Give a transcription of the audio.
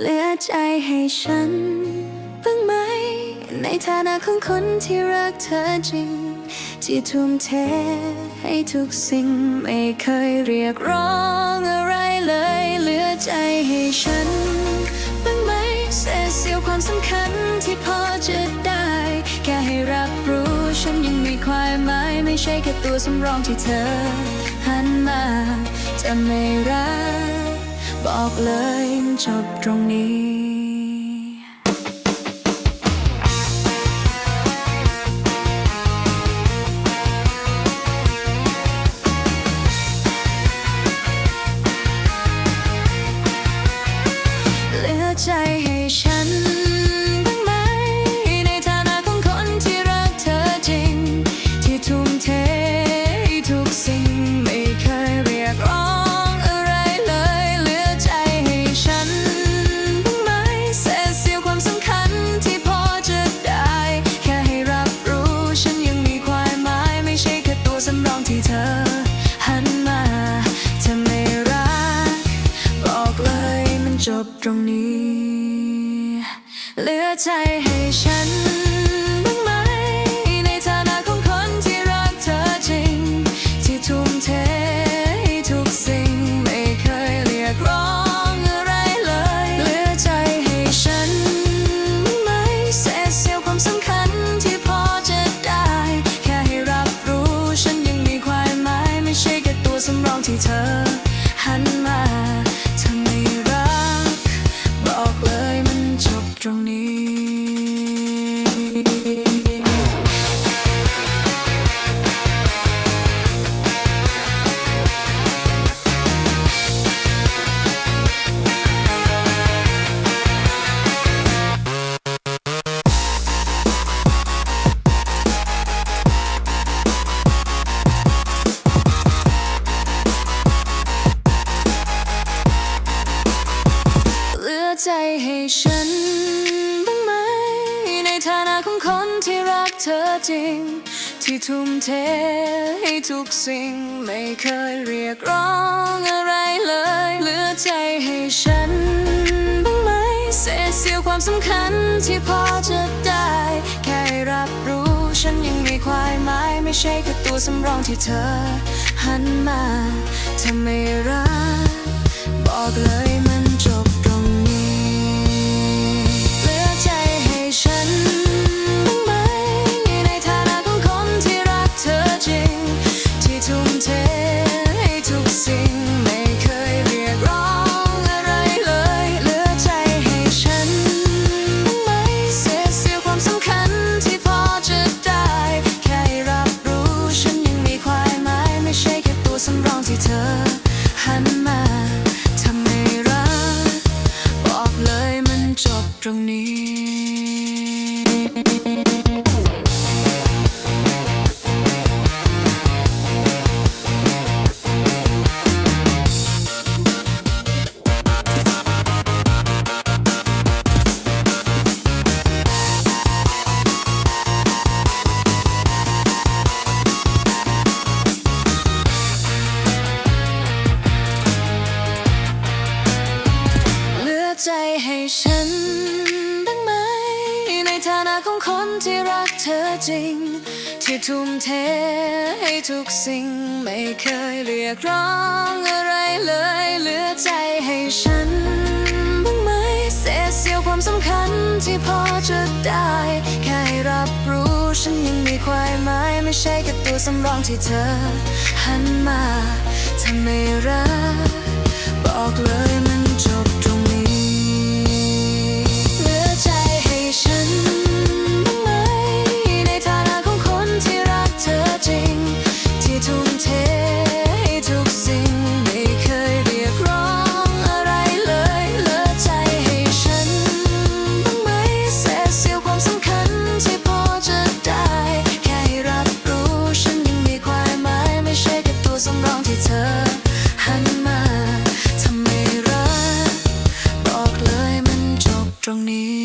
เหลือใจให้ฉันบ้างไหม ในฐานะของคนที่รักเธอจริง ที่ทุ่มเทให้ทุกสิ่งไม่เคยเรียกร้องอะไรเลย เหลือใจให้ฉันบ้างไหมเศษเสียวความสำคัญที่พอจะได้ แค่ให้รับรู้ฉันยังมีความหมาย ไม่ใช่แค่ตัวสำรองที่เธอ หันมาจะไม่รัก อกเลยจบตรงนี้ จบตรงนี้ เหลือใจให้ฉัน ใจให้ฉันบ้างไหม ในฐานะของคนที่รักเธอจริง ที่ทุ่มเทให้ทุกสิ่ง ไม่เคยเรียกร้องอะไรเลย เหลือใจให้ฉันบ้างไหมเศษเสียวความสำคัญที่พอจะได้ แค่รับรู้ฉันยังมีความหมาย ไม่ใช่แค่ตัวสำรองที่เธอ หันมาเธอไม่รักบอกเลยมัน ตรงนี้เหลือใจให้ฉัน ที่รักเธอจริง ที่ทุ่มเทให้ทุกสิ่ง ไม่เคยเรียกร้องอะไรเลยเหลือใจให้ฉันบ้างไหมเศษเสี้ยวความสำคัญที่พอจะได้ แค่ให้รับรู้ฉันยังมีความหมายไม่ใช่แค่ตัวสำรองที่เธอ หันมาทำไม่รัก ที่เธอหันมาทำไม่รักบอกเลยมันจบตรงนี้